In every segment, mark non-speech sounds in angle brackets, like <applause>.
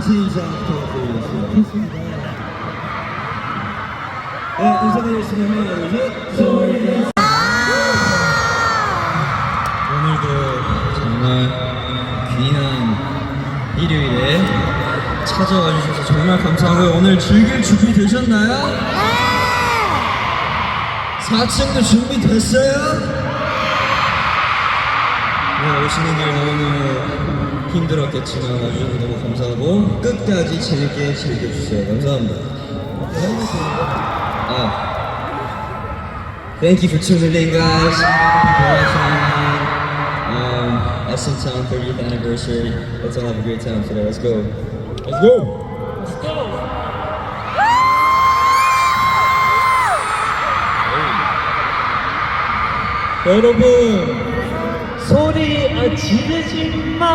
전체 인사 부탁드리겠습니다. 네, 인사드리겠습니다. 하나, 둘, 셋. 오늘도 정말 귀한 일요일에 찾아와 주셔서 정말 감사하고요. 오늘 즐길 준비 되셨나요? 4층도 준비됐어요? 네, 오시는 길 너무너무 힘들었겠지만 와주셔서 너무 감사하고 끝까지 재밌게 즐겨주세요. 감사합니다. 아. Thank you for tuning in, guys. Um, Essence Town 30th anniversary. Let's all have a great time today. Let's go. Let's go. 여러분 소리 아, 지르지 마.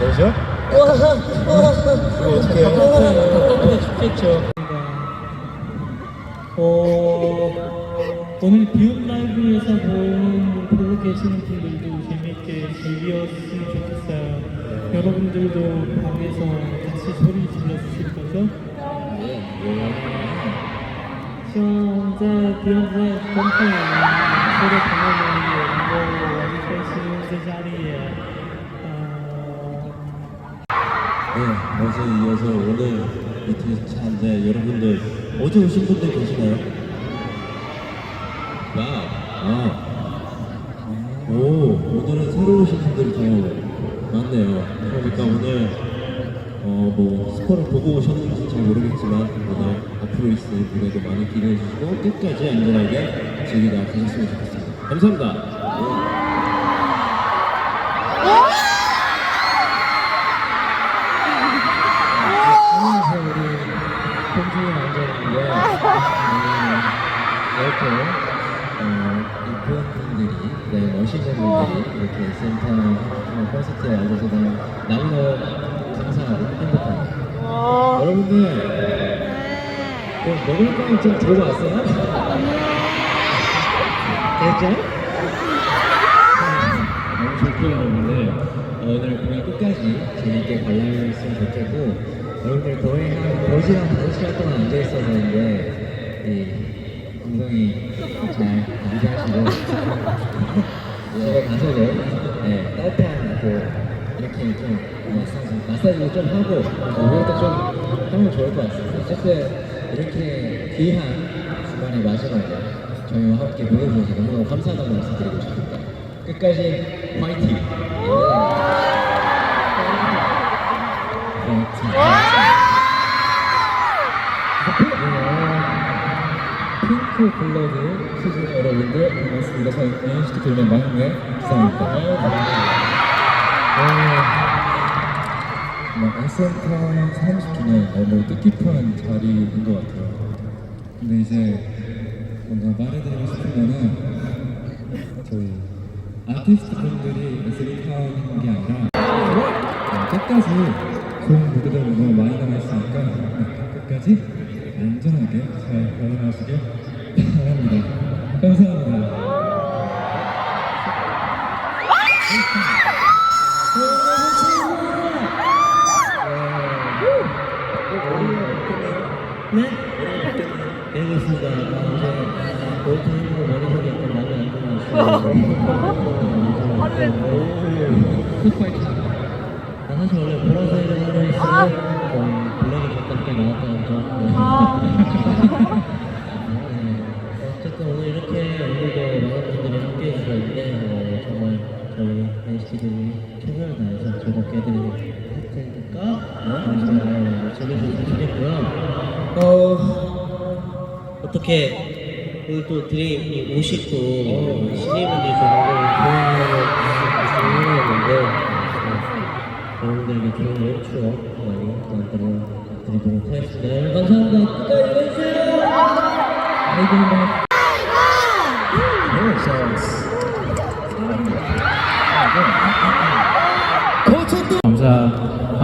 뭐죠? 어떻게 답답해 죽겠죠. 어, 오늘 비움 라이브에서 보, 보고 계시는 분들도 재밌게 즐겼으면 좋겠어요. 여러분들도 방에서 같이 소리 질러주실 거죠? 希 望在不用在观众说的朋友们也能够玩的开心，在家里也呃 네, 어제 이어서 오늘 이틀 차인데 여러분들 어제 오신 분들 계시나요? 와우. 아. 오, 오늘은 새로 오신 분들이 더 많네요. 그러니까 오늘 어, 뭐 스코어를 보고 오셨는지 잘 모르겠지만 오늘 있을 무대도 많이 기대해 주시고 끝까지 안전하게 즐기다 가셨으면 좋겠습니다. 감사합니다. 앉아있는데 이렇게 어, 이쁜 분들이, 네, 멋있는 분들이 이렇게 센터 어, 콘서트에 와줘서 너무 너무 너무 감사하고 행복합니다. 여러분들, 뭐 먹을 거는 좀 들고 왔어요? 됐죠? 너무 좋게 여러분들 어, 오늘 공연 끝까지 재밌게 관람했으면 좋겠고 여러분들 거의 한 4시간, 5시간 동안 앉아있었는데 이 엉덩이 잘 유지하시고 <laughs> 집에 가서도 네, 따뜻한 그 이렇게 좀 마사지, 마사지도 좀 하고 그것도 좀 하면 좋을 것 같습니다 어쨌든 이렇게 귀한 주말의 마지막에 저희와 함께 보여주셔서 너무너무 감사하다는 말씀 드리고 싶습니다 끝까지 화이팅! 핑크 블러드 시즌 여러분들 반갑습니다. 저는 NCT 드림의 막내 기사입니다. 뭐 아센타 30주년 너무 뜻깊은 자리인 것 같아요. 근데 이제 뭔가 말해드리고 싶은 거는 저희 아티스트 분들이 SK타운 게 아니라 어, 끝까지 좋은 무대들 너무 많이 남아있으니까 네, 끝까지 안전하게 잘 관람하시길 바랍니다. 감사합니다. 네? 네, 그렇습니다. 아, 이제 올타임으로 머리색이 약간 마음에 안 들어왔어요. 나 사실 원래 보라색을 하려 했으면 어, 블랙이 가깝게 나왔다는 점. 네. 어쨌든 오늘 이렇게 오늘도 많은 분들이 함께 해주셨는데 어, 정말 저희 NCT들이 최선을 다해서 즐겁게 테니 까 네, 즐겨주시면 좋겠고요. 어, 어떻게 여기 또 드림이 옷이 또 시민분들이 또 너무 좋아해주셨는데 여러분들에게 좋은 추억 많이 만들어 드리도록 하겠습니다. 여러분 감사합니다. 끝까지 해주세요. 아이고 막. 감사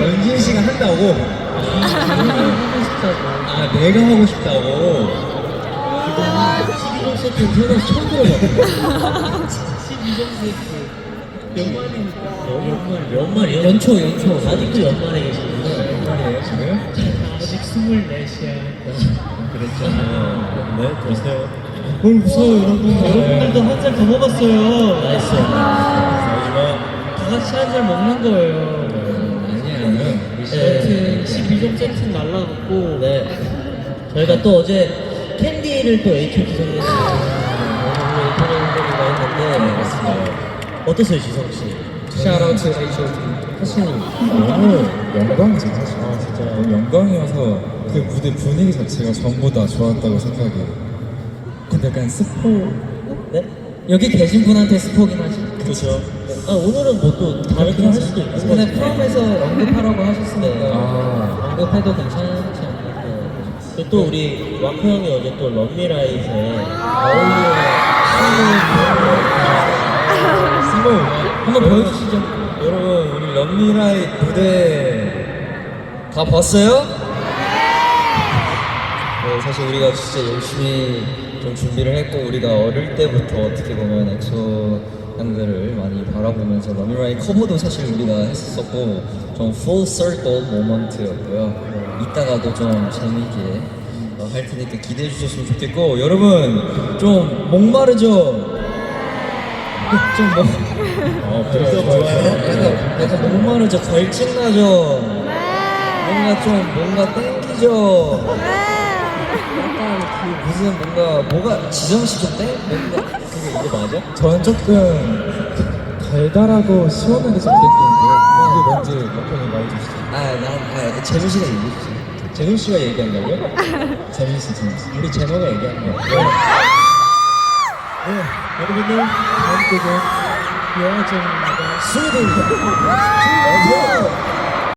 씨가 한다고. 런쥔 씨가 한다고. 하고 싶다고. 아 내가 하고 싶다고. 12종 세트 태어나서 처음 들어봤거든요. 12종 세트. 연말이니까. 연말, 연말이요? 연초, 연초. 아직도 연말에 계시는구나. 연말이에요 지금? 아직 24시야. 그랬죠. 네 됐어요. 뭘 무서워, 여러분. 여러분들도 한살더 먹었어요. 나이스. 싸우지마. 다 같이 한살 먹는 거예요. 아니야. 여튼 12종 세트 날라갔고 네. 저희가 또 어제 캔디를 또 H.O.T 선배님 인터넷들이가 했는데 어떠세요 지성 씨? 샤라우트 H.O.T. 사실 너무 영광이죠 사실 아 진짜 너무 영광이어서 그 무대 분위기 자체가 전부 다 좋았다고 생각해요 근데 약간 스포 네? 여기 계신 분한테 스포긴 하지. 그죠 아 오늘은 뭐 또 다르게 할 수도 있고 이번에 프롬에서 언급하라고 하셨으니까 아 언급해도 괜찮지 않을까. 또 우리 와크 형이 어제 또 런미라이트에 스포 <laughs> 한번 보여주시죠. 여러분 우리 런미라이 무대 다 봤어요? 네, 사실 우리가 진짜 열심히 좀 준비를 했고 우리가 어릴 때부터 어떻게 보면 엑소 형들을 많이 바라보면서 런미라이 커버도 사실 우리가 했었고 좀 full circle 모먼트였고요. 이따가도 좀 재미있게 어, 할 테니까 기대해 주셨으면 좋겠고 여러분 좀 목마르죠? 좀 목, 어, 벌써 좋아요. 약간, 약간 목마르죠? 걸쭉나죠? 뭔가 좀, 뭔가 땡기죠? 약간 그 무슨 뭔가, 뭐가, 지정씨 좀 땡? 뭔가, 이게 맞아? 저는 조금 달달하고 시원하게 좀 느끼는데요. 그게 뭔지 답변을 말해주시죠. 아, 난, 아, 재민 씨가 얘기해주지. 재민 씨가 얘기한다고요? <laughs> 재민 씨, 재민 씨. 우리 제노가 얘기한 거야. 네, 여러분들 다음 곡은 여아정입니다. 스웨덴입니다.